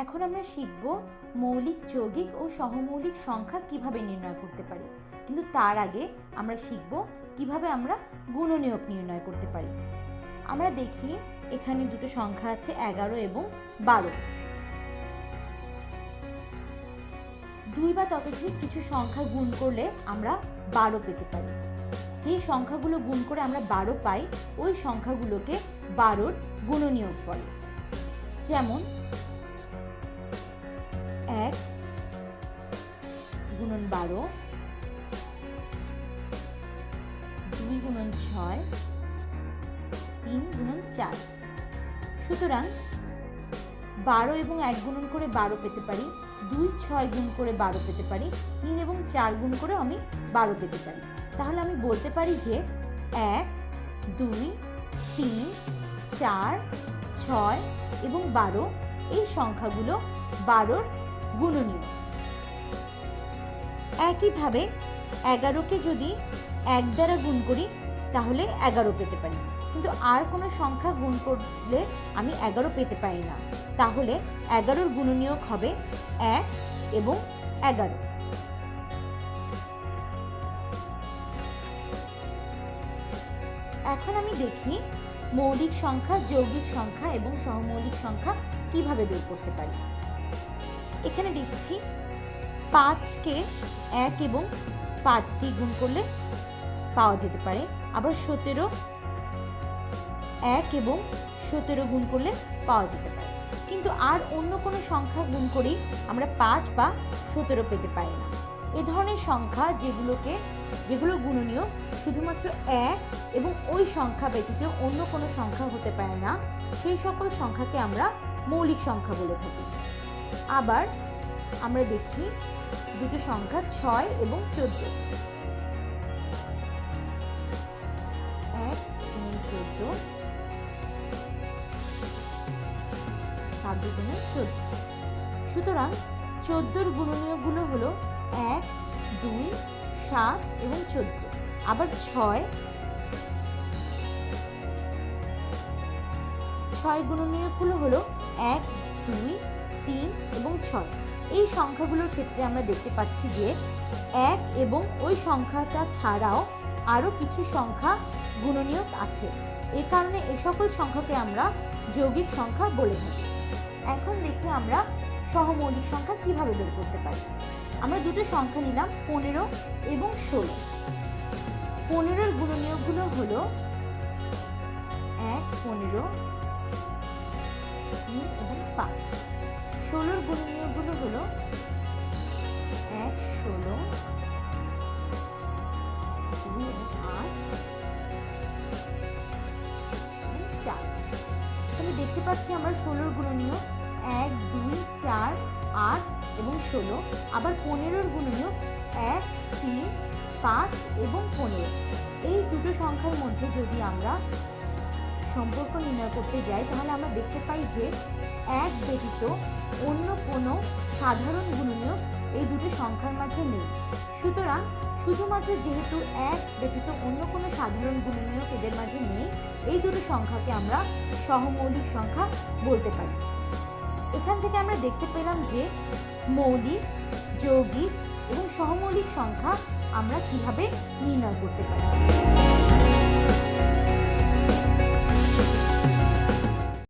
এখন আমরা শিখব মৌলিক, যৌগিক ও সহমৌলিক সংখ্যা কীভাবে নির্ণয় করতে পারি। কিন্তু তার আগে আমরা শিখব কীভাবে আমরা গুণনীয়ক নির্ণয় করতে পারি। আমরা দেখি এখানে দুটো সংখ্যা আছে, এগারো এবং বারো। দুই বা ততোধিক কিছু সংখ্যা গুণ করলে আমরা বারো পেতে পারি। যে সংখ্যাগুলো গুণ করে আমরা বারো পাই, ওই সংখ্যাগুলোকে বারোর গুণনীয়ক বলে। যেমন এক, গুণন বারো, দুই গুণন ছয়, তিন গুণন চার। সুতরাং বারো এবং এক গুণন করে বারো পেতে পারি, দুই, ছয় গুণ করে বারো পেতে পারি, তিন এবং চার গুণ করে আমি বারো পেতে পারি। তাহলে আমি বলতে পারি যে এক, দুই, তিন, চার, ছয় এবং বারো এই সংখ্যাগুলো বারোর গুণনীয়। একইভাবে এগারোকে যদি এক দ্বারা গুণ করি, তাহলে এগারো পেতে পারি। কিন্তু আর কোনো সংখ্যা গুণ করলে আমি এগারো পেতে পারি না। তাহলে এগারোর গুণনীয়ক হবে এক এবং এগারো। এখন আমি দেখি মৌলিক সংখ্যা, যৌগিক সংখ্যা এবং সহমৌলিক সংখ্যা কীভাবে বের করতে পারি। এখানে দেখছি পাঁচকে এক এবং পাঁচ দিয়ে গুণ করলে পাওয়া যেতে পারে। আবার সতেরো এক এবং সতেরো গুণ করলে পাওয়া যেতে পারে। কিন্তু আর অন্য কোনো সংখ্যা গুণ করেই আমরা পাঁচ বা সতেরো পেতে পারি না। এ ধরনের সংখ্যা যেগুলোকে, যেগুলো গুণনীয় শুধুমাত্র এক এবং ওই সংখ্যা ব্যতীত অন্য কোনো সংখ্যা হতে পারে না। সেই সকল সংখ্যাকে আমরা মৌলিক সংখ্যা বলে থাকি। আবার আমরা দেখি দুটো সংখ্যা ছয় এবং চোদ্দ। এক এবং চোদ্দ। সাত দুগুণে চোদ্দ। সুতরাং চোদ্দোর গুণনীয়কগুলো হলো এক, দুই, সাত এবং চোদ্দ। আবার ছয়। ছয় গুণনীয়কগুলো হলো এক, দুই তিন এবং ছয়। এই সংখ্যাগুলোর ক্ষেত্রে আমরা দেখতে পাচ্ছি যে এক এবং ওই সংখ্যাটা ছাড়াও আরও কিছু সংখ্যা গুণনীয়ক আছে। এ কারণে এ সকল সংখ্যাকে আমরা যৌগিক সংখ্যা বলে থাকি। এখন দেখি আমরা সহমৌলিক সংখ্যা কীভাবে বের করতে পারি। আমরা দুটো সংখ্যা নিলাম, পনেরো এবং ষোলো। পনেরোর গুণনীয়কগুলো হলো এক, পনেরো, তিন এবং পাঁচ। ষোলোর গুণনীয়কগুলো হলো এক, ষোলো, দুই, আট চার। তাহলে দেখতে পাচ্ছি আমরা ষোলোর গুণনীয় এক, দুই, চার, আট এবং ষোলো। আবার পনেরোর গুণনীয় এক, তিন, পাঁচ এবং পনেরো। এই দুটো সংখ্যার মধ্যে যদি আমরা সম্পর্ক নির্ণয় করতে যাই, তাহলে আমরা দেখতে পাই যে এক ব্যতীত অন্য কোনো সাধারণ গুণনীয় এই দুটো সংখ্যার মাঝে নেই। সুতরাং শুধুমাত্র যেহেতু এক ব্যতীত অন্য কোনো সাধারণ গুণনীয়ক এদের মাঝে নেই, এই দুটো সংখ্যাকে আমরা সহমৌলিক সংখ্যা বলতে পারি। এখান থেকে আমরা দেখতে পেলাম যে মৌলিক, যৌগিক এবং সহমৌলিক সংখ্যা আমরা কীভাবে নির্ণয় করতে পারি।